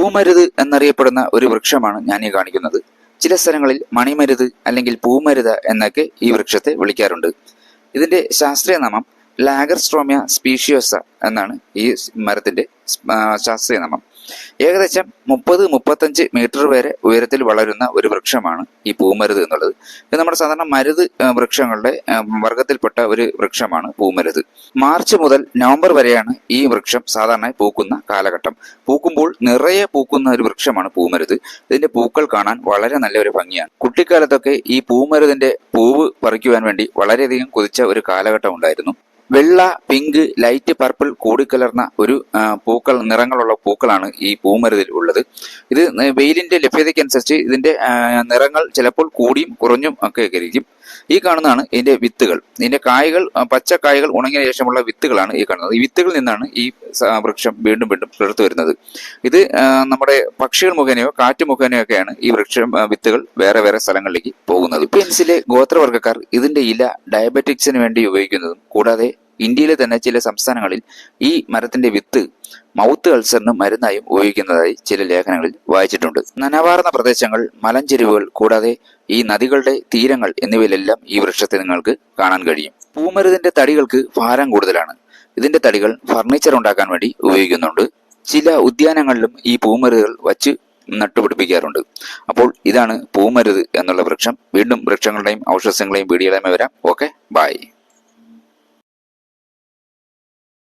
പൂമരുത് എന്നറിയപ്പെടുന്ന ഒരു വൃക്ഷമാണ് ഞാൻ ഈ കാണിക്കുന്നത്. ചില സ്ഥലങ്ങളിൽ മണിമരുത് അല്ലെങ്കിൽ പൂമരുത് എന്നൊക്കെ ഈ വൃക്ഷത്തെ വിളിക്കാറുണ്ട്. ഇതിന്റെ ശാസ്ത്രീയ നാമം ലാഗർസ്ട്രോമിയ സ്പീഷിയോസ എന്നാണ് ഈ മരത്തിന്റെ ശാസ്ത്രീയ നാമം. ഏകദേശം മുപ്പത് മുപ്പത്തഞ്ച് മീറ്റർ വരെ ഉയരത്തിൽ വളരുന്ന ഒരു വൃക്ഷമാണ് ഈ പൂമരുത് എന്നുള്ളത്. ഇത് നമ്മുടെ സാധാരണ മരുത് വൃക്ഷങ്ങളുടെ വർഗത്തിൽപ്പെട്ട ഒരു വൃക്ഷമാണ് പൂമരുത്. മാർച്ച് മുതൽ നവംബർ വരെയാണ് ഈ വൃക്ഷം സാധാരണ പൂക്കുന്ന കാലഘട്ടം. പൂക്കുമ്പോൾ നിറയെ പൂക്കുന്ന ഒരു വൃക്ഷമാണ് പൂമരുത്. ഇതിന്റെ പൂക്കൾ കാണാൻ വളരെ നല്ലൊരു ഭംഗിയാണ്. കുട്ടിക്കാലത്തൊക്കെ ഈ പൂമരുതിന്റെ പൂവ് പറിക്കുവാൻ വേണ്ടി വളരെയധികം കൊതിച്ച ഒരു കാലഘട്ടം ഉണ്ടായിരുന്നു. വെള്ള പിങ്ക് ലൈറ്റ് പർപ്പിൾ കൂടിക്കലർന്ന ഒരു പൂക്കൾ നിറങ്ങളുള്ള പൂക്കളാണ് ഈ പൂമരുതിൽ ഉള്ളത്. ഇത് വെയിലിന്റെ ലഭ്യതയ്ക്കനുസരിച്ച് ഇതിന്റെ നിറങ്ങൾ ചിലപ്പോൾ കൂടിയും കുറഞ്ഞും ഒക്കെ ഇരിക്കും ഈ കാണുന്നതാണ് ഇതിന്റെ വിത്തുകൾ. ഇതിന്റെ കായകൾ പച്ച കായകൾ ഉണങ്ങിയ ശേഷമുള്ള വിത്തുകളാണ് ഈ കാണുന്നത്. ഈ വിത്തുകളിൽ നിന്നാണ് ഈ വൃക്ഷം വീണ്ടും വീണ്ടും പുലർത്തു വരുന്നത്. ഇത് നമ്മുടെ പക്ഷികൾ മുഖേനയോ കാറ്റ് മുഖേനയോ ഒക്കെയാണ് ഈ വൃക്ഷം വിത്തുകൾ വേറെ വേറെ സ്ഥലങ്ങളിലേക്ക് പോകുന്നത്. ഫിലിപ്പീൻസിലെ ഗോത്രവർഗക്കാർ ഇതിന്റെ ഇല ഡയബറ്റിക്സിന് വേണ്ടി ഉപയോഗിക്കുന്നതും കൂടാതെ ഇന്ത്യയിലെ തന്നെ ചില സംസ്ഥാനങ്ങളിൽ ഈ മരത്തിന്റെ വിത്ത് മൗത്ത് അൾസറിന് മരുന്നായും ഉപയോഗിക്കുന്നതായി ചില ലേഖനങ്ങളിൽ വായിച്ചിട്ടുണ്ട്. നനവാർന്ന പ്രദേശങ്ങൾ മലഞ്ചെരിവുകൾ കൂടാതെ ഈ നദികളുടെ തീരങ്ങൾ എന്നിവയിലെല്ലാം ഈ വൃക്ഷത്തെ നിങ്ങൾക്ക് കാണാൻ കഴിയും. പൂമരുതിന്റെ തടികൾക്ക് ഭാരം കൂടുതലാണ്. ഇതിന്റെ തടികൾ ഫർണിച്ചർ ഉണ്ടാക്കാൻ വേണ്ടി ഉപയോഗിക്കുന്നുണ്ട്. ചില ഉദ്യാനങ്ങളിലും ഈ പൂമരുതുകൾ വച്ച് നട്ടുപിടിപ്പിക്കാറുണ്ട്. അപ്പോൾ ഇതാണ് പൂമരുത് എന്നുള്ള വൃക്ഷം. വീണ്ടും വൃക്ഷങ്ങളുടെയും ഔഷധങ്ങളെയും വീഡിയോയുടെയും വരാം. Okay bye.